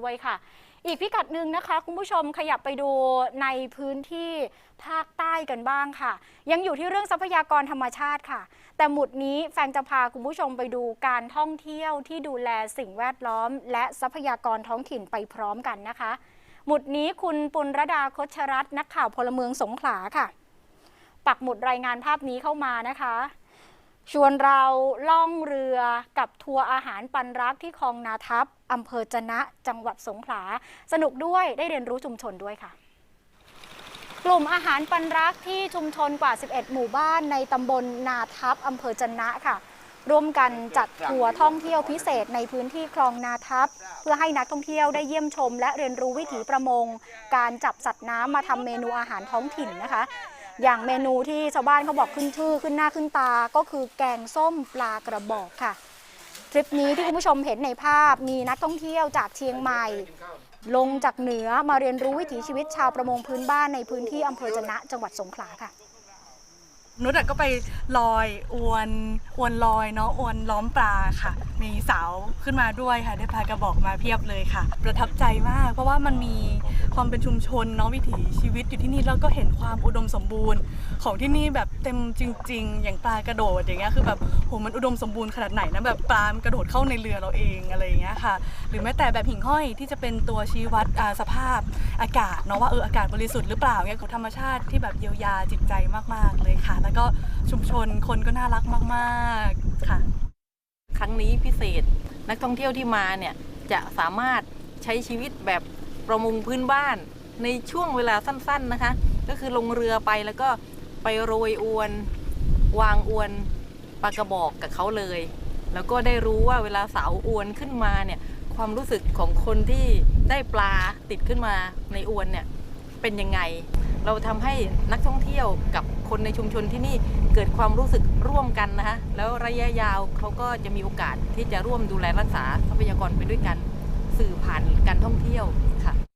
ด้วยค่ะ อีกพิกัดหนึ่งนะคะ คุณผู้ชมขยับไปดูในพื้นที่ภาคใต้กันบ้างค่ะ ยังอยู่ที่เรื่องทรัพยากรธรรมชาติค่ะ แต่หมุดนี้แฟงจะพาคุณผู้ชมไปดูการท่องเที่ยวที่ดูแลสิ่งแวดล้อม และทรัพยากรท้องถิ่นไปพร้อมกันนะคะ หมุดนี้คุณปุณรดาคชรัตน์นักข่าวพลเมืองสงขลาค่ะ ปักหมุดรายงานภาพนี้เข้ามานะคะ ชวนเราล่องเรือกับทัวร์อาหารปันรักที่คลองนาทับอำเภอจนะจังหวัดสงขลา สนุกด้วยได้เรียนรู้ชุมชนด้วยค่ะ กลุ่มอาหารปันรักที่ชุมชนกว่า 11 หมู่บ้านในตำบลนาทับอำเภอจนะค่ะ ร่วมกันจัดทัวร์ท่องเที่ยวพิเศษในพื้นที่คลองนาทับ เพื่อให้นักท่องเที่ยวได้เยี่ยมชม และเรียนรู้วิถีประมง การจับสัตว์น้ำมาทำเมนูอาหารท้องถิ่นนะคะ อย่างเมนูที่ชาวบ้านเขาบอกขึ้นชื่อขึ้นหน้าขึ้นตาก็คือแกงส้มปลากระบอกค่ะทริปนี้ที่คุณผู้ชมเห็นในภาพมีนักท่องเที่ยวจากเชียงใหม่ ลงจากเหนือมาเรียนรู้วิถีชีวิตชาวประมงพื้นบ้านในพื้นที่อำเภอจะนะจังหวัดสงขลาค่ะ นุชอะก็ไปลอยอวนอวนลอยเนาะอวนล้อมปลาค่ะ มีสาวขึ้นมาด้วยค่ะ ได้พากระบอกมาเพียบเลยค่ะ ประทับใจมาก เพราะว่ามันมีความเป็นชุมชนเนาะวิถีชีวิตอยู่ที่นี่แล้วก็เห็นความอุดมสมบูรณ์ของที่นี่แบบ ต็มจริง ๆ อย่างปลากระโดดอย่างเงี้ยคือแบบโหมันอุดมสมบูรณ์ขนาดไหนนะแบบปลามันกระโดดเข้าในเรือเราเองอะไรอย่างเงี้ยค่ะ หรือแม้แต่แบบหิ่งห้อยที่จะเป็นตัวชี้วัดสภาพอากาศเนาะว่าเอออากาศบริสุทธิ์หรือเปล่าเนี่ยของธรรมชาติที่แบบเยียวยาจิตใจมากๆเลยค่ะ แล้วก็ชุมชนคนก็น่ารักมากๆค่ะ ครั้งนี้พิเศษนักท่องเที่ยวที่มาเนี่ยจะสามารถใช้ชีวิตแบบประมงพื้นบ้านในช่วงเวลาสั้น ๆนะคะ ก็คือลงเรือไปแล้วก็ ไปโรยอวน วางอวนปลากระบอกกับเขาเลย แล้วก็ได้รู้ว่าเวลาสาวอวนขึ้นมาเนี่ยความรู้สึกของคนที่ได้ปลาติดขึ้นมาในอวนเนี่ยเป็นยังไง เราทำให้นักท่องเที่ยวกับคนในชุมชนที่นี่เกิดความรู้สึกร่วมกันนะคะแล้วระยะยาวเขาก็จะมีโอกาสที่จะร่วมดูแลรักษาทรัพยากรไปด้วยกัน สื่อผ่านการท่องเที่ยวค่ะ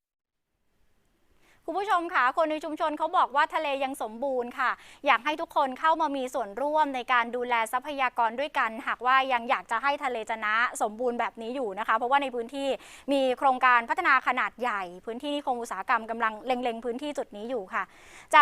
คุณผู้ชมค่ะคนในชุมชนเขาบอกว่าทะเลยังสมบูรณ์ค่ะ อยากให้ทุกคนเข้ามามีส่วนร่วมในการดูแลทรัพยากรด้วยกัน หากว่ายังอยากจะให้ทะเลจะนะสมบูรณ์แบบนี้อยู่นะคะ เพราะว่าในพื้นที่มีโครงการพัฒนาขนาดใหญ่ พื้นที่นิคมอุตสาหกรรมกำลังเล็งๆพื้นที่จุดนี้อยู่ค่ะ